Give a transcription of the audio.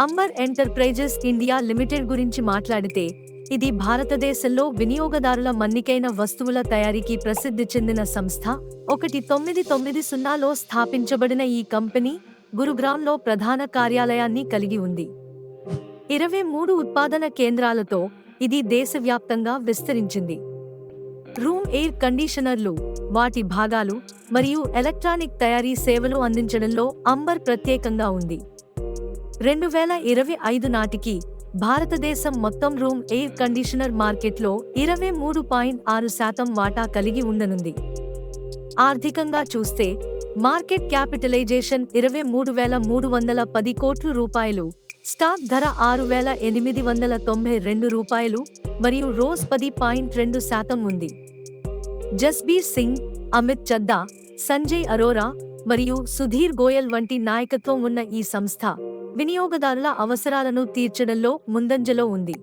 Amber enterprises India limited గురించి మాట్లాడితే ఇది భారతదేశంలో వినియోగదారుల మన్నికైన వస్తువుల తయారీకి ప్రసిద్ధి చెందిన సంస్థ. ఒకటి తొమ్మిది తొమ్మిది సున్నాలో స్థాపించబడిన ఈ కంపెనీ గురుగ్రామ్లో ప్రధాన కార్యాలయాన్ని కలిగి ఉంది. ఇరవై మూడు ఉత్పాదన కేంద్రాలతో ఇది దేశవ్యాప్తంగా విస్తరించింది. రూమ్ ఎయిర్ కండిషనర్లు వాటి భాగాలు మరియు ఎలక్ట్రానిక్ తయారీ సేవలు అందించడంలో అంబర్ ప్రత్యేకంగా ఉంది. రెండు వేల ఇరవై ఐదు నాటికి భారతదేశం మొత్తం రూమ్ ఎయిర్ కండిషనర్ మార్కెట్లో ఇరవై మూడు పాయింట్ ఆరు శాతం వాటా కలిగి ఉండనుంది. ఆర్థికంగా చూస్తే మార్కెట్ క్యాపిటలైజేషన్ ఇరవై మూడు వేల మూడు వందల పది కోట్ల రూపాయలు స్టాక్ ధర ఆరు వేల ఎనిమిది వందల తొంభై రెండు రూపాయలు మరియు రోజ్ పది పాయింట్ రెండు శాతం ఉంది. జస్బీర్ సింగ్ అమిత్ చద్దా సంజయ్ అరోరా మరియు సుధీర్ గోయల్ వంటి నాయకత్వం ఉన్న ఈ సంస్థ వినియోగదారుల అవసరాలను తీర్చడంలో ముందంజలో ఉంది.